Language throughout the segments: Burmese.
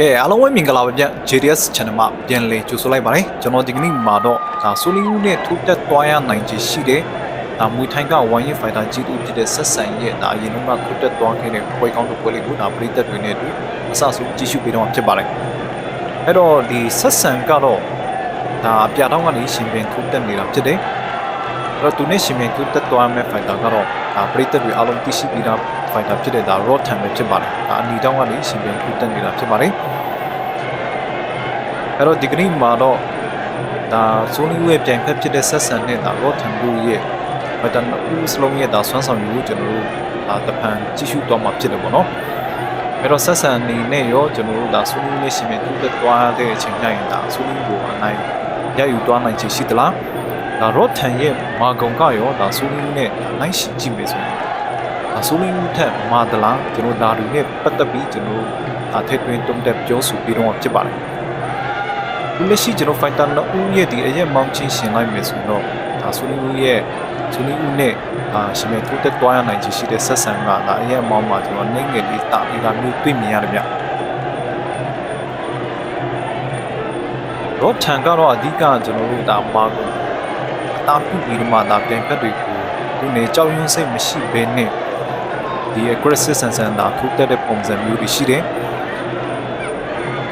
ကဲအားလုံးပဲမင်္ဂလာပါဗျ JDS channel မှာပြန်လည်ကြိုဆိုလိုက်ပါတယ်ကျွန်တော်ဒီကနေ့မှာတော့ဒါဆိုလီဦးနဲ့ထိုးတက်သွားရနိုင်ခြေရှိတယ်ဒါမွေထိုင်ကဝိုင်းရင်ဖိုင်တာကြီးတူဖြစ်တဲ့ဆက်ဆံရဲ့ဒါအရင်ကထိုးတက်သွားခဲ့တဲ့ပွဲကောင်းတဲ့ပွဲလေးကိုဒါပရိသတ်တွေနဲ့အတူအဆအဆုံးကြည့်ရှုပေးတော့မှာဖြစ်ပါတယ်အဲ့တော့ဒီဆက်ဆံကတော့ဒါအပြတောင်းကနေရှင်ပင်ထိုးတက်နေတာဖြစ်တယ်အဲ့တော့သူနဲ့ရှင်ပင်ထိုးတက်သွားမဲ့ဖိုင်တာကတော့ဒါပရိသတ်တွေအားလုံးသိရှိပြီးသား ဖိုင်တာဖြစ်တဲ့ဒါ raw time ပဲဖြစ်ပါတယ်ဒါအနီတောင်းကနေရှင်ပင်ထိုးတက်နေတာဖြစ်ပါတယ်အဲ့တော့ဒီကနေ့မှာတော့ဒါဆိုနီရဲ့ပြိုင်ဖက်ဖြစ်တဲ့ဆက်ဆန်နဲ့ဒါရော့ထန်ဘူးရဲ့ဘတ်တန်ဦးစလုံးရဲ့ဒါဆွမ်းဆောင်ယူကိုကျွန်တော်တို့ဒါတပံကြည့်ရှုတော့မှာဖြစ်တယ်ပေါ့နော်အဲ့တော့ဆက်ဆန်အနေနဲ့ရောကျွန်တော်တို့ဒါဆိုနီနဲ့ရှင်မဲ့တူတက်သွားတဲ့အချိန်တိုင်းဒါဆိုနီကိုအနိုင်ရယူသွားနိုင်ချေရှိသလားဒါရော့ထန်ရဲ့မာကုံကရောဒါဆိုနီနဲ့နိုင်ရှိကြည့်မယ်ဆိုရင် ဒါဆိုနီထက်မာဒလားကျွန်တော်ဒါတွေနဲ့ပတ်သက်ပြီးကျွန်တော်ဒါထည့်သွင်းတုံးတက်ပြောဆိုပြီးတော့ဖြစ်ပါတယ်ဒီလက်ရှိကျွန်တော် fighter နှစ်ဦးရဲ့ဒီအရက်မောင်းချင်းရှင်လိုက်မယ်ဆိုတော့ဒါဆူလီဦးရဲ့ဆူလီဦးနဲ့အာရှင်မဲ့ထိုးတက်သွားရနိုင်ချေရှိတဲ့ဆက်ဆံကဒါအရက်မောင်းမှာကျွန်တော်နိုင်ငယ်လေးတာပြီးတာမျိုးတွေ့မြင်ရတယ်ဗျတော့ထန်ကတော့အဓိကကျွန်တော်တို့ဒါမာကိုအတာပြုပြီးတော့မှဒါပြန်ဖက်တွေကိုဒီနေကြောက်ရွံ့စိတ်မရှိဘဲနဲ့ ဒီ aggressive ဆန်ဆန်ဒါထိုးတက်တဲ့ပုံစံမျိုးတွေရှိတယ်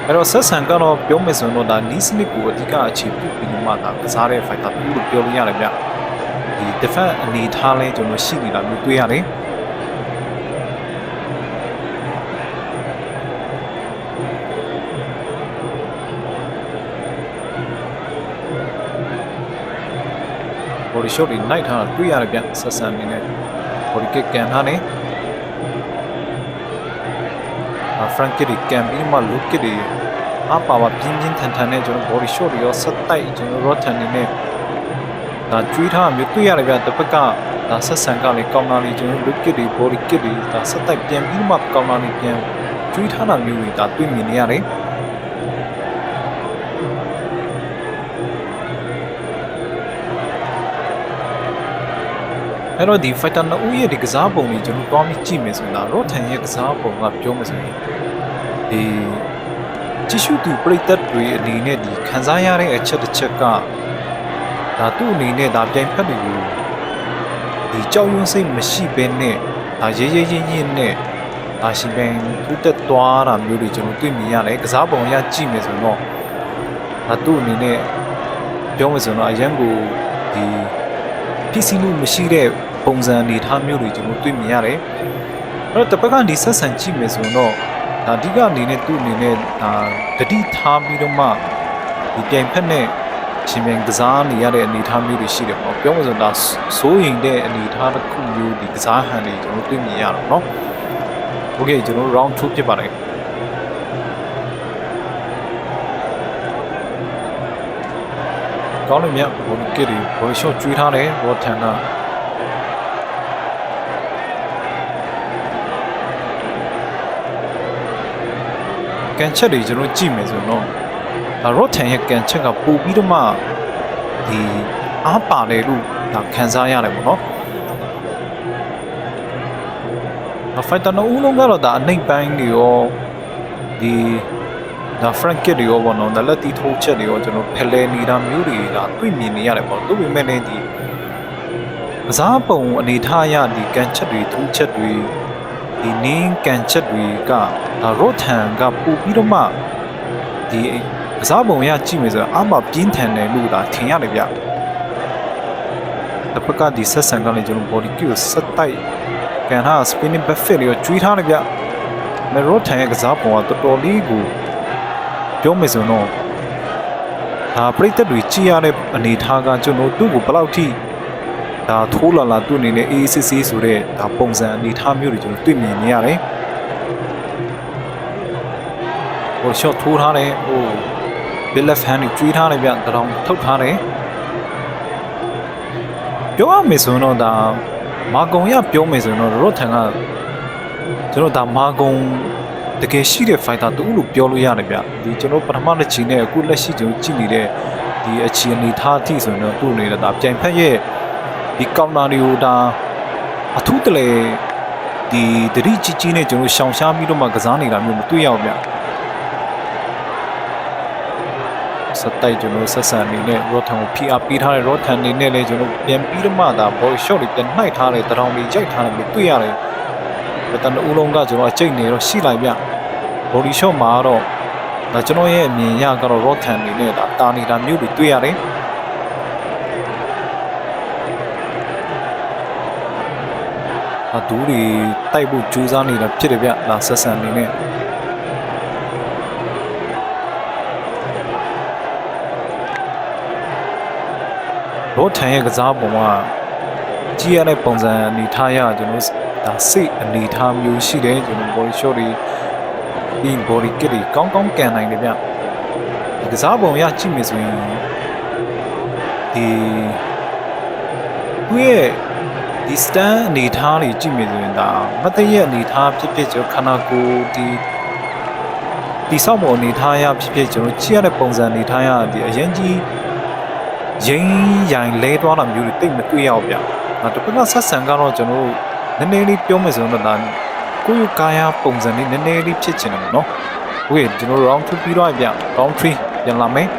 အဲ့တော့ဆက်ဆန်ကတော့ပြောမယ်ဆိုရင်တော့ဒါနီးစနစ်ကိုအဓိကအခြေပြုပြီးမှဒါကစားတဲ့ fighter တူလို့ပြောလို့ရတယ်ဗျဒီ defense အနေထားလဲကျွန်တော်ရှိနေတာမျိုးတွေ့ရတယ်ဘော်ဒီရှော့ဒီနိုင်ထားတာတွေ့ရတယ်ဗျဆက်ဆန်အနေနဲ့ဘော်ဒီကစ်ကန်ထားနေအာ ဖရန်ကီဒီကန်ပြီးမှလုကီဒီအပါပါပြင်းပြင်းထန်ထန်နဲ့ကျွန်တော် body shot တွေရောဆက်တိုက်ကျွန်တော် rotan နေနဲ့ဒါကျွေးထားတာမျိုးတွေ့ရတယ်ဗျတစ်ဖက်ကဒါဆက်ဆန်ကလည်းကောင်းတာလေးကျွန်တော် look kit တွေ body kit တွေဒါဆက်တိုက်ပြန်ပြီးမှကောင်းတာလေးပြန်ကျွေးထားတာမျိုးတွေဒါတွေ့မြင်နေရတယ်အဲ့တော့ဒီ fighter နှစ်ဦးရဲ့ဒီကစားပုံကြီးကျွန်တော်တွားပြီးကြည့်မယ်ဆိုရင်ဒါ rotan ရဲ့ကစားပုံကပြောမယ်ဆိုရင် ဒီကြည့်ရှုသူပရိသတ်တွေအနေနဲ့ဒီခံစားရတဲ့အချက်တစ်ချက်ကဒါသူ့အနေနဲ့ဒါပြိုင်ဖက်တွေကိုဒီကြောက်ရွံ့စိတ်မရှိဘဲနဲ့ဒါရေးရေးရင်းရင်းနဲ့ဒါရှင်ပင်ထူးတက်သွားတာမျိုးတွေကျွန်တော်တွေ့မြင်ရတယ်ကစားပုံအရကြည့်မယ်ဆိုတော့ဒါသူ့အနေနဲ့ပြောမယ်ဆိုတော့အရန်ကိုဒီဖြစ်စီမှုမရှိတဲ့ပုံစံအနေအထားမျိုးတွေကျွန်တော်တွေ့မြင်ရတယ်အဲ့တော့တစ်ပတ်ကနေဆက်ဆံကြည့်မယ်ဆိုတော့ ဒါအဓိကအနေနဲ့သူ့အနေနဲ့ဒါတတိထားပြီးတော့မှဒီပြိုင်ဖက်နဲ့ရှင်ပြန်ကစားနေရတဲ့အနေအထားမျိုးတွေရှိတယ်ပေါ့ပြောမှဆိုတော့ဒါစိုးရင်တဲ့အနေအထားတစ်ခုမျိုးဒီကစားဟန်တွေကျွန်တော်တွေ့မြင်ရတော့เนาะโอเคကျွန်တော် round 2ဖြစ်ပါတယ်ကောင်းလို့မြတ်ဘုံကစ်တွေဘောရှော့ကျွေးထားတယ်ဘောထန်က ကန်ချက်တွေကျွန်တော်ကြည့်မယ်ဆိုတော့ဒါရော့ထန်ရဲ့ကန်ချက်ကပို့ပြီးတော့မှဒီအားပါတယ်လို့ဒါခံစားရတယ်ပေါ့နော်အဖိုက်တာနိုးလုံးကတော့ဒါအနှိမ့်ပိုင်းတွေရောဒီဒါဖရန်ကစ်တွေရောပေါ့နော်ဒါလက်တီထိုးချက်တွေရောကျွန်တော်ဖလဲနေတာမျိုးတွေဒါတွေ့မြင်နေရတယ်ပေါ့တို့ပေမဲ့လည်းဒီကစားပုံအနေထားအရဒီကန်ချက်တွေထိုးချက်တွေ ဒီနင်းကန်ချက်တွေကဒါရော့ထန်ကပူပြီးတော့မှဒီကစားပုံရကြည့်မယ်ဆိုတော့အမပြင်းထန်တယ်လို့ဒါထင်ရတယ်ဗျတစ်ဖက်ကဒီဆက်ဆန်ကလည်းကျွန်တော် body kick ကိုဆက်တိုက်ကန်ထား spinning back fit လေးကိုကျွေးထားတယ်ဗျမဲရော့ထန်ရဲ့ကစားပုံကတော်တော်လေးကိုပြောမယ်ဆိုတော့ဒါပရိသတ်တွေကြည့်ရတဲ့အနေအထားကကျွန်တော်သူ့ကိုဘယ်လောက်ထိ ဒါထိုးလာလာသူ့အနေနဲ့အေးစစ်စစ်ဆိုတဲ့ဒါပုံစံအနေထားမျိုးတွေကျွန်တော်တွေ့မြင်နေရတယ်။ဟို shot ထိုးထားတယ်ဟို bill left hand ကိုကျွေးထားတယ်ဗျတရောင်ထုတ်ထားတယ်။ပြောရမယ်ဆိုရင်တော့ဒါမာကုံရပြောမယ်ဆိုရင်တော့ရော့ထန်ကကျွန်တော်ဒါမာကုံတကယ်ရှိတဲ့ fighter တူလို့ပြောလို့ရတယ်ဗျဒီကျွန်တော်ပထမတစ်ချိန်နဲ့အခုလက်ရှိကျွန်တော်ကြည့်နေတဲ့ဒီအခြေအနေထားအထိဆိုရင်တော့သူ့အနေနဲ့ဒါပြိုင်ဖက်ရဲ့ ဒီကောင်တာတွေကိုဒါအထူးတလေဒီတတိကြီးကြီးနဲ့ကျွန်တော်ရှောင်ရှားပြီးတော့မှကစားနေတာမျိုးမတွေ့ရဘူးဗျစက်တိုက်ကျွန်တော်ဆက်ဆန်အနေနဲ့ Rotan ကို PR ပေးထားတဲ့ Rotan အနေနဲ့လည်းကျွန်တော်ပြန်ပြီးတော့မှဒါ body shot တွေပြန်နှိုက်ထားတဲ့တရောင်တွေရိုက်ထားတယ်လို့တွေ့ရတယ်။ဒါတန်ဦးလုံးကကျွန်တော်အကျိတ်နေတော့ရှိလိုက်ဗျ။ body shot မှာတော့ဒါကျွန်တော်ရဲ့အမြင်ရကတော့ Rotan အနေနဲ့ဒါတာနေတာမျိုးတွေတွေ့ရတယ်။ အဒူးတွေတိုက်ဖို့ကြိုးစားနေတာဖြစ်တယ်ဗျ။ဒါဆက်ဆန်အနေနဲ့ရောထန်ရဲ့ကစားပုံကကြည့်ရတဲ့ပုံစံအနေထားရကျွန်တော်ဒါစိတ်အနေထားမျိုးရှိတယ်ကျွန်တော် body shot တွေပြီး body kit တွေကောင်းကောင်းကန်နိုင်တယ်ဗျဒီကစားပုံရကြည့်မယ်ဆိုရင်ဒီသူ့ရဲ့ ဒီ stand အနေထားတွေကြည့်မယ်ဆိုရင်ဒါမတ်တရဲ့အနေထားဖြစ်ဖြစ်ကျွန်တော်ခန္ဓာကိုယ်ဒီဒီဆောက်ပုံအနေထားရဖြစ်ဖြစ်ကျွန်တော်ကြည့်ရတဲ့ပုံစံအနေထားရဒီအရင်ကြီးရင်းရိုင်လဲသွားတာမျိုးတွေတိတ်မတွေ့ရအောင်ဗျ။ဒါတစ်ခါဆက်ဆံကတော့ကျွန်တော်နည်းနည်းလေးပြောမယ်ဆိုတော့ဒါကိုယ့်ရဲ့ကာယပုံစံလေးနည်းနည်းလေးဖြစ်ချင်တယ်နော်။ Okay ကျွန်တော် round 2ပြီးတော့ဗျ။ round 3ပြန်လာမယ်။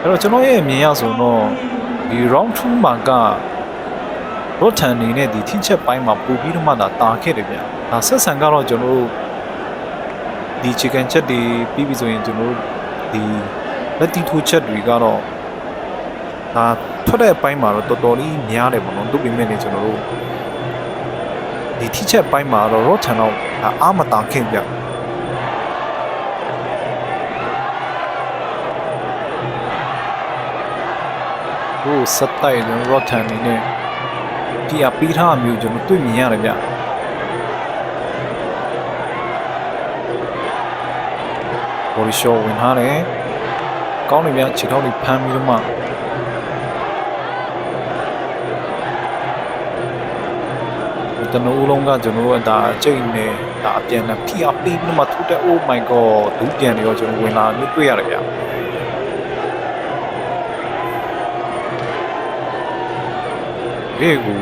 အဲ့တော့ကျွန်တော်ရဲ့အမြင်ရဆိုတော့ဒီ round 2မှာက ရော့ထန်နေနဲ့ဒီထိချက်ပိုင်းမှာပို့ပြီးတော့မှဒါတာခဲ့တယ်ဗျ။ဒါဆက်ဆံကတော့ကျွန်တော်ဒီ chicken ချက်တွေပြီးပြီဆိုရင်ကျွန်တော်ဒီလက်တီထိုးချက်တွေကတော့ဒါထွက်တဲ့အပိုင်းမှာတော့တော်တော်လေးများတယ်ပေါ့နော်သူ့ပြင်မဲ့နေကျွန်တော်တို့ဒီထိချက်ပိုင်းမှာတော့ road channel ဒါအာမတာခင်ဗျဟိုစက်တိုက်ကျွန်တော် road channel နေနဲ့ ဒီအပီးထားမျိုးကျွန်တော်တွေ့မြင်ရတယ်ဗျဘော်လီရှောဝင်ထားတယ်ကောင်းနေပြန်ခြေထောက်တွေဖမ်းပြီးတော့မှတနူးလုံးကကျွန်တော်တို့ဒါအကျိတ်နဲ့ဒါအပြန်နဲ့ဖိအားပေးပြီးမှထူတဲ့ oh my god ဒူးပြန်နေရောကျွန်တော်ဝင်လာမျိုးတွေ့ရတယ်ဗျ ဒီကို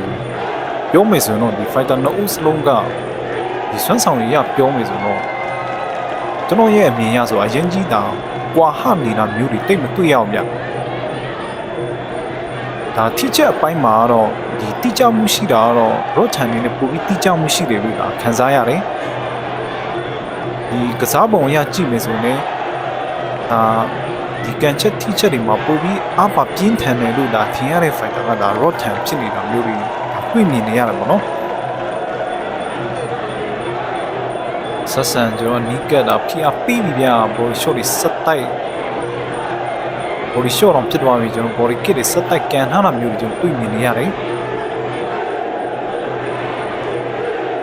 ပြောမယ်ဆိုရင်တော့ဒီ fighter နှစ်ဦးစလုံးကဒီစွမ်းဆောင်ရည်ရပြောမယ်ဆိုတော့ကျွန်တော်ရဲ့အမြင်ရဆိုအရင်ကြီးတာကွာဟနေတာမျိုးတွေတိတ်မတွေ့ရအောင်ဗျဒါထိချက်အပိုင်းမှာတော့ဒီတိကျမှုရှိတာကတော့ရော့ချန်နေနဲ့ပိုပြီးတိကျမှုရှိတယ်လို့ဒါခံစားရတယ်ဒီကစားပုံအရကြည့်မယ်ဆိုရင်ဒါ ဒီကန်ချက်ထိချက်တွေမှာပိုပြီးအပါပြင်းထန်တယ်လို့ဒါထင်ရတဲ့ fighter ကဒါ road tan ဖြစ်နေတာမျိုးတွေတွေ့မြင်နေရတယ်ပေါ့နော်ဆက်ဆံကျွန်တော်နီးကက်တာဖိအားပေးပြီးဗျာဘော်ရှော့တွေစက်တိုက်ဘော်ရှော့တော့ဖြစ်သွားပြီကျွန်တော်ဘော်ကစ်တွေစက်တိုက်ကန်ထားတာမျိုးတွေကျွန်တော်တွေ့မြင်နေရတယ်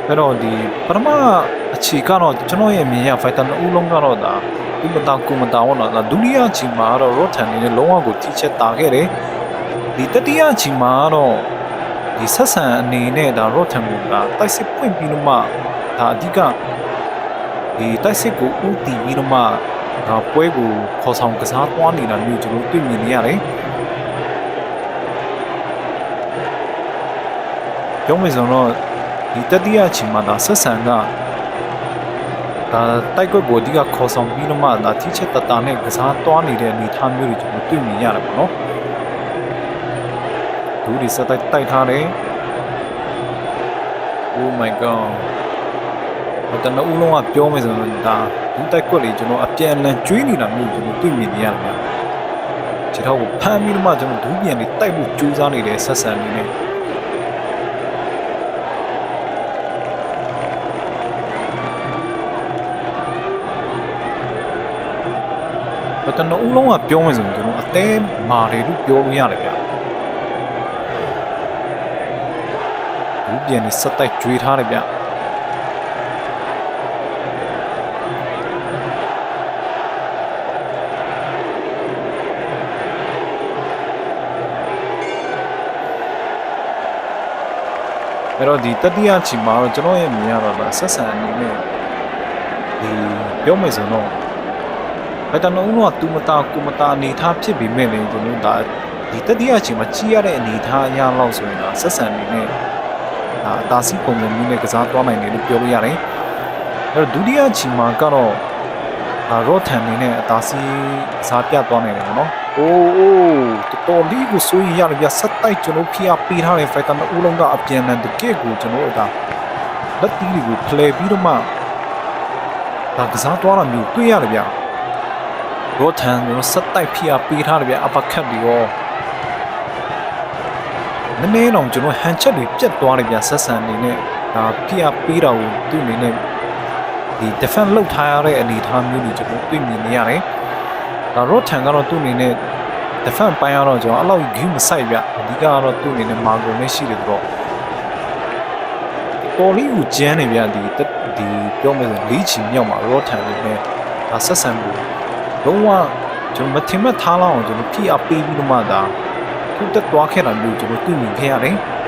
အဲ့တော့ဒီပထမအခြေကတော့ကျွန်တော်ရဲ့မြင်ရ fighter နှစ်ဦးလုံးကတော့ဒါ ဒီမတာကုမတာဝတော့ဒါဒုတိယအချိန်မှာတော့ rotan နေနဲ့လုံးဝကိုထိချက်တာခဲ့တယ်ဒီတတိယအချိန်မှာတော့ဒီဆက်ဆံအနေနဲ့ဒါ rotan ကတိုက်စစ်ပွင့်ပြီးတော့မှဒါအဓိကဒီတိုက်စစ်ကိုဥတီပြီးတော့မှဒါပွဲကိုခေါ်ဆောင်ကစားသွားနေတာမျိုးကျွန်တော်တွေ့မြင်နေရတယ်ပြောမယ်ဆိုတော့ဒီတတိယအချိန်မှာဒါဆက်ဆံက ဒါတိုက်ကွက်ကိုအဓိကခေါ်ဆောင်ပြီးတော့မှဒါထိချက်တတာနဲ့ကစားသွားနေတဲ့အနေအထားမျိုးတွေကျွန်တော်တွေ့မြင်ရတယ်ပေါ့နော်ဒူးဒီစတိုက်တိုက်ထားတယ် Oh my god တနအူးလုံးကပြောမယ်ဆိုတော့ဒါဒူးတိုက်ကွက်လေးကျွန်တော်အပြန်အလှန်ကျွေးနေတာမျိုးကျွန်တော်တွေ့မြင်နေရတယ်ဗျခြေထောက်ကိုဖမ်းပြီးတော့မှကျွန်တော်ဒူးပြန်လေးတိုက်ဖို့ကြိုးစားနေတဲ့ဆက်ဆံနေနဲ့ တနအူးလုံးကပြောမယ်ဆိုရင်ကျွန်တော်အသေးမာတယ်လို့ပြောလို့ရတယ်ဗျဒူးပြန်လေးစက်တိုက်ကျွေးထားတယ်ဗျအဲ့တော့ဒီတတိယချီမှာတော့ကျွန်တော်ရဲ့မြင်ရတော့ဒါဆက်ဆံအနေနဲ့ဒီပြောမယ်ဆိုတော့ ဘယ်တလုံးတော့သူမတာကိုမတာအနေထားဖြစ်ပြီးမဲ့လေကျွန်တော်ဒါဒီတတိယချီမှာကြီးရတဲ့အနေထားအရာလောက်ဆိုရင်ဒါဆက်ဆံအနေနဲ့ဒါအသာစီပုံစံမျိုးနဲ့ကစားသွားနိုင်တယ်လို့ပြောလို့ရတယ်အဲ့တော့ဒုတိယချီမှာကတော့ဒဒါရော့ထန်နေနဲ့အသာစီးအစားပြတ်သွားနေတယ်ပေါ့နော်။အိုးအိုးတော်တော်လေးကိုစိုးရင်ရတယ်ဗျဆက်တိုက်ကျွန်တော်ဖိအားပေးထားတဲ့ဖိုက်တာနှစ်ဦးလုံးကအပြန်အလှန်တကယ့်ကိုကျွန်တော်တို့ဒါလက်တီးတွေကိုဖလှယ်ပြီးတော့မှဒါကစားသွားတာမျိုးတွေ့ရတယ်ဗျ။ ရော့ထန်ကျွန်တော်ဆက်တိုက်ဖိအားပေးထားတယ်ဗျအပကတ်ပြီးတော့နည်းနည်းတော့ကျွန်တော်ဟန်ချက်တွေပြတ်သွားတယ်ဗျဆက်ဆန်နေနဲ့ဒါဖိအားပေးတာကိုသူ့အနေနဲ့ဒီ defense လောက်ထားရတဲ့အနေအထားမျိုးတွေကျွန်တော်တွေ့မြင်နေရတယ်။ဒါ road ထန်ကတော့သူ့အနေနဲ့ defense ပိုင်းကတော့ကျွန်တော်အဲ့လောက် game မဆိုင်ဗျ။အဓိကကတော့သူ့အနေနဲ့မာဂုံနဲ့ရှိတယ်တော့တော်လေးကိုကျန်းနေဗျဒီတက်ဒီပြောမယ်ဆိုလေးချီမြောက်မှာ road ထန်လေးနဲ့ဒါဆက်ဆံမှု လုံးဝကျွန်တော်မထင်မှတ်ထားလောက်အောင်ကျွန်တော် PR ပေးပြီးတော့မှဒါသူတက်သွားခဲ့တာမျိုးကျွန်တော်တွေ့မြင်ခဲ့ရတယ်။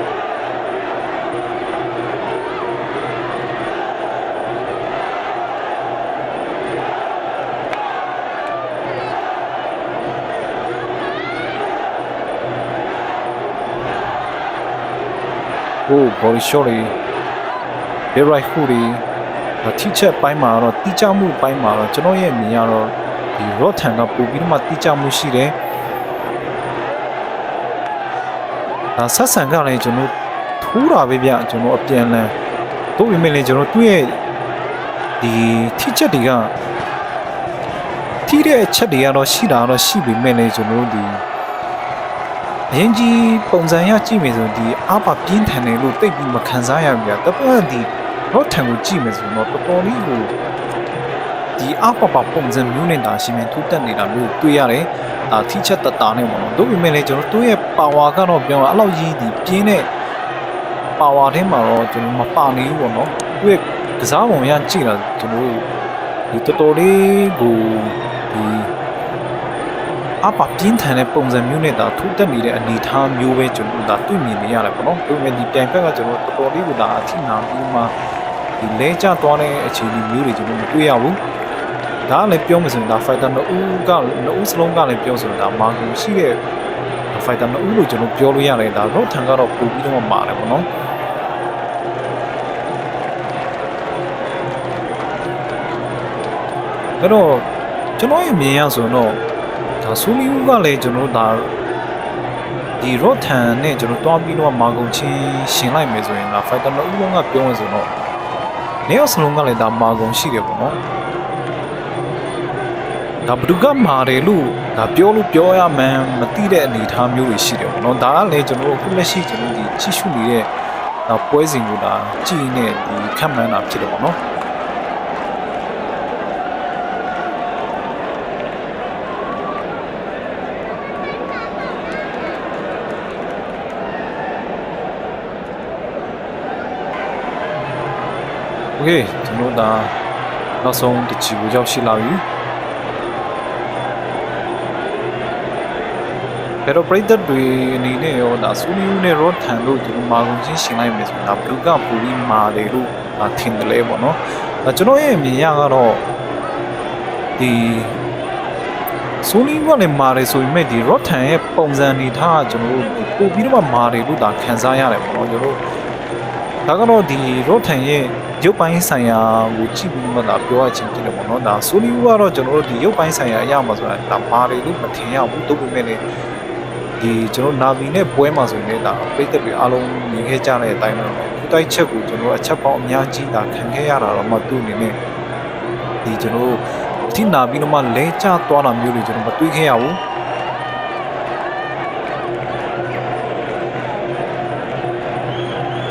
ဟို body shot တွေ big right hook တွေဒါထိချက်ပိုင်းမှာတော့တိကျမှုပိုင်းမှာတော့ကျွန်တော်ရဲ့မြင်ရတော့ ဒီ rod tan ကပို့ပြီးတော့မှတိကျမှုရှိတယ်ဒါဆက်ဆံကလည်းကျွန်တော်ထိုးတာပဲဗျကျွန်တော်အပြန်လန်တို့ပေမဲ့လည်းကျွန်တော်သူ့ရဲ့ဒီထိချက်တွေကထိတဲ့အချက်တွေကတော့ရှိတာတော့ရှိပေမဲ့လည်းကျွန်တော်တို့ဒီအရင်ကြီးပုံစံရကြည့်မယ်ဆိုရင်ဒီအားပါပြင်းထန်တယ်လို့တိတ်ပြီးမခံစားရဘူးဗျာတပတ်ဒီရော့ထန်ကိုကြည့်မယ်ဆိုရင်တော့တော်တော်လေးကို ဒီအားပါပါပုံစံမျိုးနဲ့ဒါရှင်မြန်ထူးတက်နေတာမျိုးတွေ့ရတယ်ဒါထိချက်တတာနဲ့ပေါ့နော်တို့ပေမဲ့လည်းကျွန်တော်တို့ရဲ့ power ကတော့ပြောရအဲ့လောက်ကြီးဒီပြင်းတဲ့ power ထဲမှာတော့ကျွန်တော်မပါနေဘူးပေါ့နော်သူ့ရဲ့ကစားပုံရကြည့်တာကျွန်တော်တို့ဒီတော်တော်လေးကိုဒီအပပြင်းထန်တဲ့ပုံစံမျိုးနဲ့ဒါထူးတက်နေတဲ့အနေအထားမျိုးပဲကျွန်တော်တို့ဒါတွေ့မြင်နေရတယ်ပေါ့နော်။ဒါပေမဲ့ဒီတိုင်ဘက်ကကျွန်တော်တော်တော်လေးကဒါအထိနာပြီးမှဒီလဲကျသွားတဲ့အခြေအနေမျိုးတွေကျွန်တော်မတွေ့ရဘူး။ ဒါကလည်းပြောမှဆိုရင်ဒါ fighter နှစ်ဦးကနှစ်ဦးစလုံးကလည်းပြောဆိုရင်ဒါမာကူရှိတဲ့ fighter နှစ်ဦးလို့ကျွန်တော်ပြောလို့ရတယ်ဒါ road ထန်ကတော့ပို့ပြီးတော့မှမာတယ်ပေါ့နော်။အဲ့တော့ကျွန်တော်ရဲ့မြင်ရဆိုရင်တော့ဒါဆူလီဦးကလည်းကျွန်တော်တို့ဒါဒီရော့ထန်နဲ့ကျွန်တော်တွားပြီးတော့မာကုန်ချင်းရှင်လိုက်မယ်ဆိုရင်ဒါဖိုက်တာနှစ်ဦးလုံးကပြောရင်ဆိုတော့နေအောင်စလုံးကလည်းဒါမာကုန်ရှိတယ်ပေါ့နော် ဒါဘဒုကမာတယ်လို့ဒါပြောလို့ပြောရမှန်းမသိတဲ့အနေအထားမျိုးတွေရှိတယ်ပေါ့နော်ဒါကလည်းကျွန်တော်တို့အခုလက်ရှိကျွန်တော်ဒီချီရှုနေတဲ့ဒါပွဲစဉ်ကိုဒါကြည်နေဒီခံမှန်းတာဖြစ်တယ်ပေါ့နော် โอเคကျွန်တော်ဒါနောက်ဆုံးတစ်ချီကိုရောက်ရှိလာပြီ ဘယ်တော့ပရိသတ်တွေအနေနဲ့ရောဒါဆူလီယူနဲ့ရောထန်လို့ကျွန်တော်မာကုန်ချင်းရှင်လိုက်မယ်ဆိုရင်ဒါဘလူးကပူပြီးမာတယ်လို့ဒါထင်တယ်လေပေါ့နော်ဒါကျွန်တော်ရဲ့အမြင်ရကတော့ဒီဆူလီယူကလည်းမာတယ်ဆိုပေမဲ့ဒီရောထန်ရဲ့ပုံစံအနေထားကကျွန်တော်တို့ပို့ပြီးတော့မာတယ်လို့ဒါခံစားရတယ်ပေါ့နော်ကျွန်တော်တို့ဒါကတော့ဒီရော့ထန်ရဲ့ရုပ်ပိုင်းဆိုင်ရာကိုကြည့်ပြီးမှဒါပြောရချင်းဖြစ်တယ်ပေါ့နော်ဒါဆိုလီဦးကတော့ကျွန်တော်တို့ဒီရုပ်ပိုင်းဆိုင်ရာအရာမှာဆိုတာဒါမာတွေလို့မထင်ရဘူးတို့ပေမဲ့လည်း ဒီကျွန်တော်နာဗီနဲ့ပွဲမှာဆိုရင်လည်းဒါပိတ်သက်တွေအားလုံးမြင်ခဲ့ကြတဲ့အတိုင်းတော့ဒီတိုက်ချက်ကိုကျွန်တော်အချက်ပေါင်းအများကြီးဒါခံခဲ့ရတာတော့မှသူ့အနေနဲ့ဒီကျွန်တော်အထိနာပြီးတော့မှလဲကျသွားတာမျိုးတွေကျွန်တော်မတွေးခဲ့ရဘူး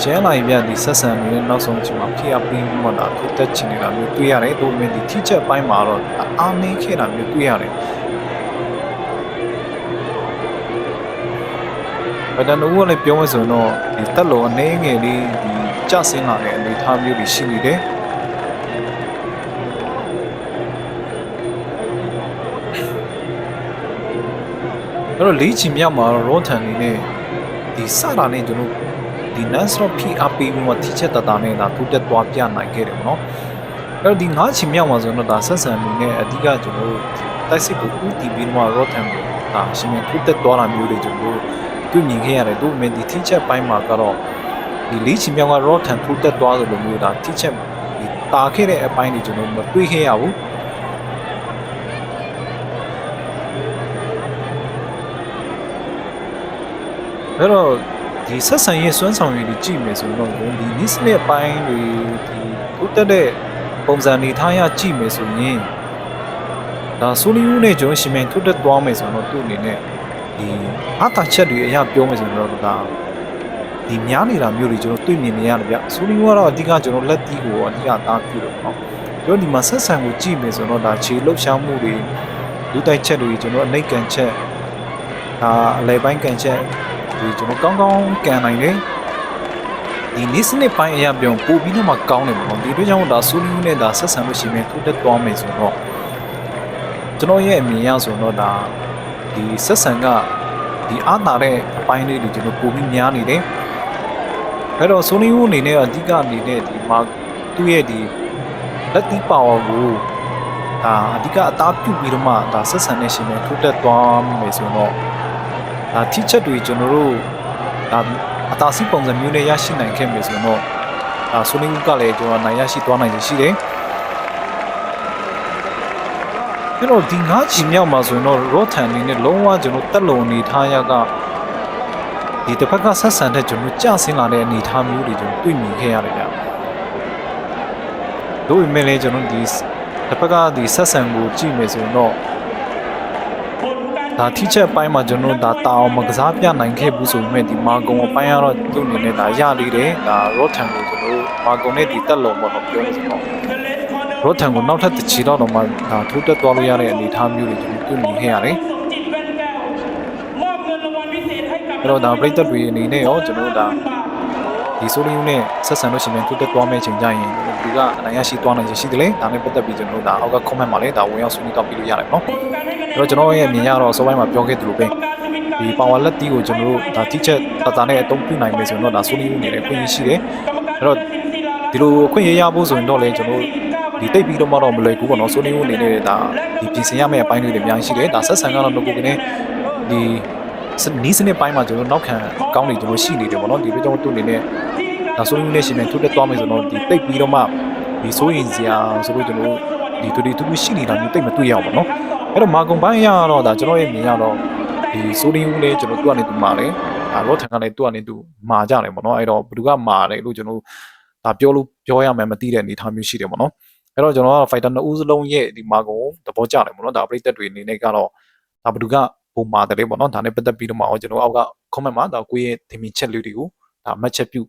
ကျန်းလာရင်ပြဒီဆက်ဆံနေတဲ့နောက်ဆုံးချိန်မှာဖိအားပေးပြီးမှဒါထိုးတက်ချင်နေတာမျိုးတွေ့ရတယ်။ဒါပေမဲ့ဒီထိချက်ပိုင်းမှာတော့အားနည်းခဲ့တာမျိုးတွေ့ရတယ်။ ဘာတန်ဦးကလည်းပြောမှဆိုရင်တော့ဒီတက်လုံအနေငယ်လေးဒီကြဆင်းလာတဲ့အနေအထားမျိုးတွေရှိနေတယ်။အဲ့တော့လေးချီမြောက်မှာတော့ရောထန်နေနဲ့ဒီစတာနဲ့ကျွန်တော်ဒီ non-stop PRP ပြီးမှထိချက်တတာနဲ့ဒါထိုးတက်သွားပြနိုင်ခဲ့တယ်ပေါ့နော်အဲ့တော့ဒီငါးချီမြောက်မှာဆိုတော့ဒါဆက်ဆံမှုနဲ့အဓိကကျွန်တော်တို့တိုက်စစ်ကိုဦးတည်ပြီးတော့ Rotten ကိုဒါရှင်မြန်ထိုးတက်သွားတာမျိုးတွေကျွန်တော်တို့ တွေ့မြင်ခဲ့ရတယ်တို့မင်းဒီ ठी ချက်ပိုင်းမှာကတော့ဒီလေးချီမြောင်က raw ထန်ထိုးတက်သွားသလိုမျိုးဒါ ठी ချက်ဒီတာခဲ့တဲ့အပိုင်းတွေကျွန်တော်မတွေ့ခဲ့ရဘူးအဲ့တော့ဒီဆက်ဆံရေးစွမ်းဆောင်ရည်တွေကြည့်မယ်ဆိုတော့ဒီ niche နဲ့ပိုင်းတွေဒီထိုးတက်တဲ့ပုံစံနေထားရကြည့်မယ်ဆိုရင်ဒါဆိုလီယူနဲ့ကျွန်တော်ရှင်မြန်ထိုးတက်သွားမယ်ဆိုတော့သူ့အနေနဲ့ ဒီအတာချက်တွေအရာပြောမယ်ဆိုရင်တော့ဒါဒီများနေတာမျိုးတွေကျွန်တော်တွေ့မြင်နေရတယ်ဗျဆိုလီဦးကတော့အဓိကကျွန်တော်လက်တီးကိုအဓိကသားပြုတယ်ပေါ့နော်ကျွန်တော်ဒီမှာဆက်ဆံကိုကြည့်မယ်ဆိုတော့ဒါခြေလှုပ်ရှားမှုတွေလူတိုက်ချက်တွေကျွန်တော်အနှိတ်ကန်ချက်ဒါအလဲပိုင်းကန်ချက်ဒီကျွန်တော်ကောင်းကောင်းကန်နိုင်တယ်ဒီနေ့စနစ်ပိုင်းအရာပြောင်းပို့ပြီးတော့မှကောင်းတယ်ပေါ့နော်ဒီအတွက်ကြောင့်ဒါဆူလီနဲ့ဒါဆက်ဆံလို့ရှိရင်ထိုးတက်သွားမယ်ဆိုတော့ကျွန်တော်ရဲ့အမြင်အရဆိုတော့ဒါ ဒီဆက်ဆံကဒီအားနာတဲ့အပိုင်းလေးတွေကျွန်တော်ပို့ပြီးများနေတယ်အဲ့တော့ဆိုလီဦးအနေနဲ့အဓိကအနေနဲ့ဒီမှာသူ့ရဲ့ဒီလက်တီပါဝါကိုဒါအဓိကအသားပြုတ်ပြီးတော့မှဒါဆက်ဆံနေရှင်နဲ့ထိုးတက်သွားမယ်ဆိုတော့ဒါထိချက်တွေကျွန်တော်တို့ဒါအသာစီးပုံစံမျိုးနဲ့ရရှိနိုင်ခဲ့မယ်ဆိုတော့ဒါဆိုလင်းဦးကလည်းကျွန်တော်နိုင်ရရှိသွားနိုင်ရရှိတယ် အဲ့တော့ဒီငါးချီမြောက်မှာဆိုရင်တော့ရော့ထန်နေနဲ့လုံးဝကျွန်တော်တက်လုံအနေထားရကဒီတစ်ဖက်ကဆက်ဆံတဲ့ကျွန်တော်ကြဆင်းလာတဲ့အနေထားမျိုးတွေကျွန်တော်တွေ့မြင်ခဲ့ရတယ်ဗျတို့ပေမဲ့လည်းကျွန်တော်ဒီတစ်ဖက်ကဒီဆက်ဆံကိုကြည့်မယ်ဆိုရင်တော့ဒါထိချက်အပိုင်းမှာကျွန်တော်တို့ဒါတာအောင်မကစားပြနိုင်ခဲ့ဘူးဆိုပေမဲ့ဒီမာဂုံအပိုင်းကတော့သူ့အနေနဲ့ဒါရလေးတယ်ဒါရော့ထန်ကိုကျွန်တော်တို့မာဂုံနဲ့ဒီတက်လုံးပေါ့နော်ပြောလို့ဆိုတော့ ရော့ထန်ကိုနောက်ထပ်တစ်ချီတော့တော့မှဒါထိုးတက်သွားလို့ရတဲ့အနေအထားမျိုးတွေကျွန်တော်တွေ့မြင်ခဲ့ရတယ်အဲ့တော့ဒါပရိသတ်တွေအနေနဲ့ရောကျွန်တော်တို့ဒါဒီဆိုလီယူနဲ့ဆက်ဆံလို့ရှိရင်ထိုးတက်သွားမယ့်ချိန်ကျရင်ဒီကအနိုင်ရရှိသွားနိုင်ရရှိတယ်လေဒါနဲ့ပတ်သက်ပြီးကျွန်တော်တို့ဒါအောက်က comment မှာလည်းဒါဝင်ရောက်ဆွေးနွေးတော့ပြလို့ရတယ်ပေါ့နော်အဲ့တော့ကျွန်တော်ရဲ့အမြင်ရတော့အစောပိုင်းမှာပြောခဲ့သလိုပဲဒီ power လက်တီးကိုကျွန်တော်တို့ဒါတိချက်တတနဲ့အသုံးပြုနိုင်မယ်ဆိုရင်တော့ဒါဆိုလီဦးနေနဲ့ခွင့်ရရှိတယ်အဲ့တော့ဒီလိုအခွင့်ရရဖို့ဆိုရင်တော့လေကျွန်တော် ဒီတိတ်ပြီးတော့မှတော့မလွယ်ဘူးပေါ့နော်ဆိုလီဦးအနေနဲ့ဒါဒီပြင်ဆင်ရမယ့်အပိုင်းတွေလည်းအများကြီးရှိတယ်ဒါဆက်ဆံကတော့ငကိုကနေဒီနီးစနစ်ပိုင်းမှာကျွန်တော်နောက်ခံအကောင်းတွေကျွန်တော်ရှိနေတယ်ပေါ့နော်ဒီလိုကြောင့်သူ့အနေနဲ့ဒါဆိုလီဦးနဲ့ရှင်နဲ့ထိုးတက်သွားမယ်ဆိုတော့ဒီတိတ်ပြီးတော့မှဒီစိုးရင်စရာဆိုလို့ကျွန်တော်ဒီတူတူတူရှိနေတာမျိုးတိတ်မတွေ့ရအောင်ပေါ့နော်အဲ့တော့မာကွန်ပိုင်းရတော့ဒါကျွန်တော်ရဲ့မြင်ရတော့ဒီဆိုလီဦးလေးကျွန်တော်သူ့ကနေသူမာတယ်အာရော့ထန်ကလည်းသူ့ကနေသူမာကြတယ်ပေါ့နော်အဲ့တော့ဘယ်သူကမာတယ်လို့ကျွန်တော်ဒါပြောလို့ပြောရမယ်မသိတဲ့အနေအထားမျိုးရှိတယ်ပေါ့နော် အဲ့တော့ကျွန်တော်က fighter နှစ်ဦးစလုံးရဲ့ဒီမာကိုသဘောကျတယ်ပေါ့နော်ဒါပရိသတ်တွေအနေနဲ့ကတော့ဒါဘသူကပုံမာတယ်ပေါ့နော်ဒါနဲ့ပတ်သက်ပြီးတော့မှအောင်ကျွန်တော်အောက်က comment မှာဒါကိုယ့်ရဲ့သင်မြင်ချက်လေးတွေကိုဒါ match ချက်ပြု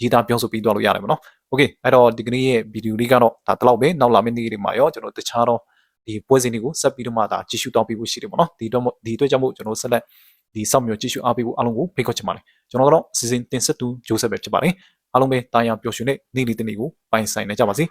ရေးသားပြောဆိုပြီးသွားလို့ရတယ်ပေါ့နော် okay အဲ့တော့ဒီကနေ့ရဲ့ video လေးကတော့ဒါတလောက်ပဲနောက်လာမယ့်နေ့တွေမှာရောကျွန်တော်တခြားတော့ဒီပွဲစဉ်တွေကိုဆက်ပြီးတော့မှဒါကြည့်ရှုတောင်းပေးဖို့ရှိတယ်ပေါ့နော်ဒီတော့ဒီအတွက်ကြောင့်မို့ကျွန်တော်ဆက်လက်ဒီစောင့်မျှော်ကြည့်ရှုအားပေးဖို့အားလုံးကိုဖိတ်ခေါ်ချင်ပါတယ်ကျွန်တော်ကတော့စီစဉ်တင်ဆက်သူဂျိုးဆက်ပဲဖြစ်ပါတယ်အားလုံးပဲတာယာပျော်ရွှင်တဲ့နေ့လေးတစ်နေ့ကိုပိုင်ဆိုင်နိုင်ကြပါစေ